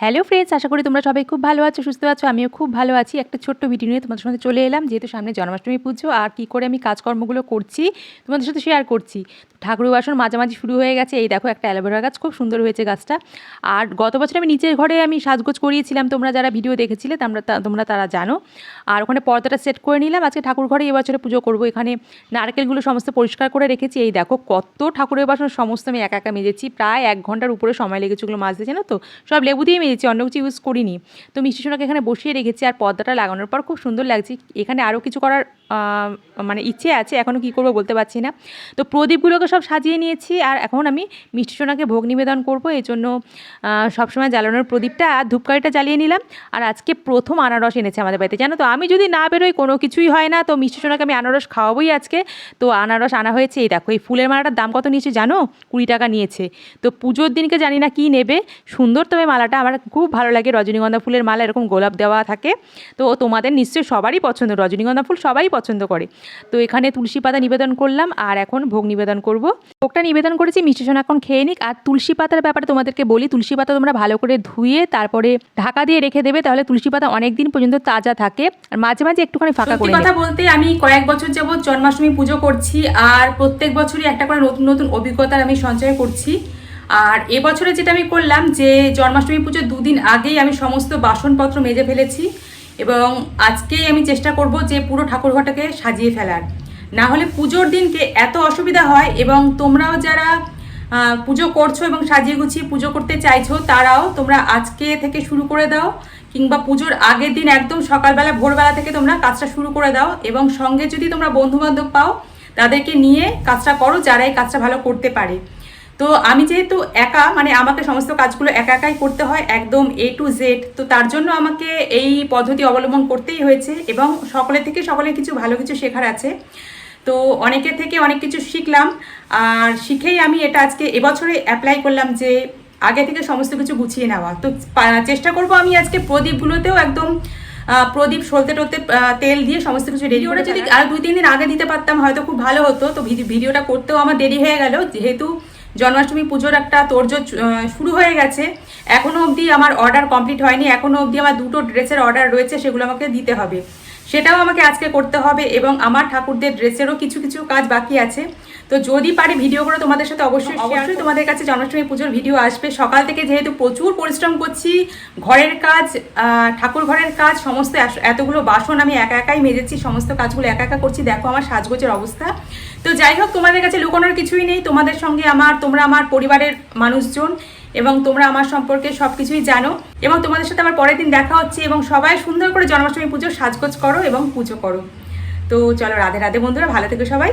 Hello friends আশা করি তোমরা সবাই খুব ভালো আছো, সুস্থ আছো, আমিও খুব ভালো আছি। একটা ছোট্ট ভিডিও নিয়ে তোমাদের সঙ্গে চলে এলাম, যেহেতু সামনে জন্মাষ্টমী পুজো, আর কী করে আমি কাজকর্মগুলো করছি, তোমাদের সাথে শেয়ার করছি। ঠাকুর বাসন মাঝামাঝি শুরু হয়ে গেছে, এই দেখো একটা অ্যালোভেরা গাছ, খুব সুন্দর হয়েছে গাছটা। আর গত বছর আমি নিচের ঘরে আমি সাজগোজ করিয়েছিলাম, তোমরা যারা ভিডিও দেখেছিলে, তোমরা তোমরা তারা জানো। আর ওখানে পর্দাটা সেট করে নিলাম, আজকে ঠাকুর ঘরে এবছরে পুজো করব। এখানে নারকেলগুলো সমস্ত পরিষ্কার করে রেখেছি, এই দেখো কত ঠাকুরের বাসন, সমস্ত আমি একা একা মেজেছি, প্রায় এক ঘণ্টার উপরে সময় লেগেছে ওগুলো মাজতে, জানো তো? সব লেবু দিয়ে মেজেছি অন্য কিছু ইউজ করিনি। তো মিষ্টি সোনাকে এখানে বসিয়ে রেখেছি আর পর্দাটা লাগানোর পর খুব সুন্দর লাগছে। এখানে আরও কিছু করার মানে ইচ্ছে আছে এখনও কী করব বলতে পারছি না। তো প্রদীপগুলোকে সব সাজিয়ে নিয়েছি আর এখন আমি মিষ্টি সোনাকে ভোগ নিবেদন করব। এই জন্য সবসময় জ্বালানোর প্রদীপটা আর ধূপকাঠিটা জ্বালিয়ে নিলাম। আর আজকে প্রথম আনারস এনেছে আমাদের বাড়িতে। জানো তো, আমি যদি না বেরোই কোনো কিছুই হয় না। তো মিষ্টি সোনাকে আমি আনারস খাওয়াবোই আজকে। তো আনারস আনা হয়েছে, এই দেখো, এই ফুলের মালাটার দাম কত নিয়েছে জানো? কুড়ি টাকা নিয়েছে। তো পুজোর দিনকে জানি না কী নেবে। সুন্দর তবে মালাটা, আমার খুব ভালো লাগে রজনীগন্ধা ফুলের মালা এরকম গোলাপ দেওয়া থাকে। তো তোমাদের নিশ্চয়ই সবারই পছন্দ রজনীগন্ধা ফুল সবাই পছন্দ করে। তো এখানে তুলসী পাতা নিবেদন করলাম আর এখন ভোগ নিবেদন করব। ভোগটা নিবেদন করেছি মিষ্টি সোনা এখন খেয়ে নিক। আর তুলসী পাতার ব্যাপারে তোমাদেরকে বলি তুলসী পাতা তোমরা ভালো করে ধুয়ে তারপরে ঢাকা দিয়ে রেখে দেবে তাহলে তুলসী পাতা অনেক দিন পর্যন্ত তাজা থাকে। আর মাঝে মাঝে একটুখানি ফাঁকা করে কথা বলতে আমি কয়েক বছর যাবৎ জন্মাষ্টমী পুজো করছি আর প্রত্যেক বছরই একটা করে নতুন নতুন অভিজ্ঞতার আমি সঞ্চয় করছি। আর এবছরে যেটা আমি করলাম যে জন্মাষ্টমী পুজোর দুদিন আগেই আমি সমস্ত বাসনপত্র মেজে ফেলেছি এবং আজকেই আমি চেষ্টা করব যে পুরো ঠাকুরঘরটাকে সাজিয়ে ফেলার। না হলে পুজোর দিনকে এত অসুবিধা হয় এবং তোমরাও যারা পুজো করছ এবং সাজিয়ে গুছিয়ে পুজো করতে চাইছো, তারাও তোমরা আজকে থেকে শুরু করে দাও কিংবা পুজোর আগের দিন একদম সকালবেলা, ভোরবেলা থেকে তোমরা কাজটা শুরু করে দাও এবং সঙ্গে যদি তোমরা বন্ধু বান্ধব পাও, তাদেরকে নিয়ে কাজটা করো যারা এই কাজটা ভালো করতে পারে। তো আমি যেহেতু একা মানে আমাকে সমস্ত কাজগুলো একা একাই করতে হয় একদম এ টু জেড তো তার জন্য আমাকে এই পদ্ধতি অবলম্বন করতেই হয়েছে এবং সকলের থেকে সকলের কিছু ভালো কিছু শেখার আছে। তো অনেকের থেকে অনেক কিছু শিখলাম আর শিখেই আমি এটা আজকে এবছরে অ্যাপ্লাই করলাম যে আগে থেকে সমস্ত কিছু গুছিয়ে নেওয়া। তো চেষ্টা করব আমি আজকে প্রদীপগুলোতেও একদম প্রদীপ সলতে টলতে তেল দিয়ে সমস্ত কিছু রেডি করে যদি আর দুই তিন দিন আগে দিতে পারতাম হয়তো খুব ভালো হতো। তো ভিডি- ভিডিওটা করতেও আমার দেরি হয়ে গেল। যেহেতু জন্মাষ্টমী পুজোর একটা তোর্য শুরু হয়ে গেছে। এখনও অবধি আমার অর্ডার কমপ্লিট হয়নি। এখনও অবধি আমার দুটো ড্রেসের অর্ডার রয়েছে, সেগুলো আমাকে দিতে হবে। সেটাও আমাকে আজকে করতে হবে এবং আমার ঠাকুরদের ড্রেসেরও কিছু কিছু কাজ বাকি আছে। তো যদি পারি ভিডিও করে তোমাদের সাথে অবশ্যই অবশ্যই। তোমাদের কাছে জন্মাষ্টমী পুজোর ভিডিও আসবে। সকাল থেকে যেহেতু প্রচুর পরিশ্রম করছি ঘরের কাজ ঠাকুর ঘরের কাজ সমস্ত এতগুলো বাসন আমি একা একাই মেজেছি সমস্ত কাজগুলো একা একা করছি। দেখো আমার সাজগোজের অবস্থা। তো যাই হোক তোমাদের কাছে লুকানোর কিছুই নেই। তোমাদের সঙ্গে আমার তোমরা আমার পরিবারের মানুষজন। এবং তোমরা আমার সম্পর্কে সব কিছুই জানো এবং তোমাদের সাথে আমার পরের দিন দেখা হচ্ছে এবং সবাই সুন্দর করে জন্মাষ্টমী পুজো সাজগোজ করো এবং পুজো করো। তো চলো রাধে রাধে বন্ধুরা, ভালো থেকো সবাই।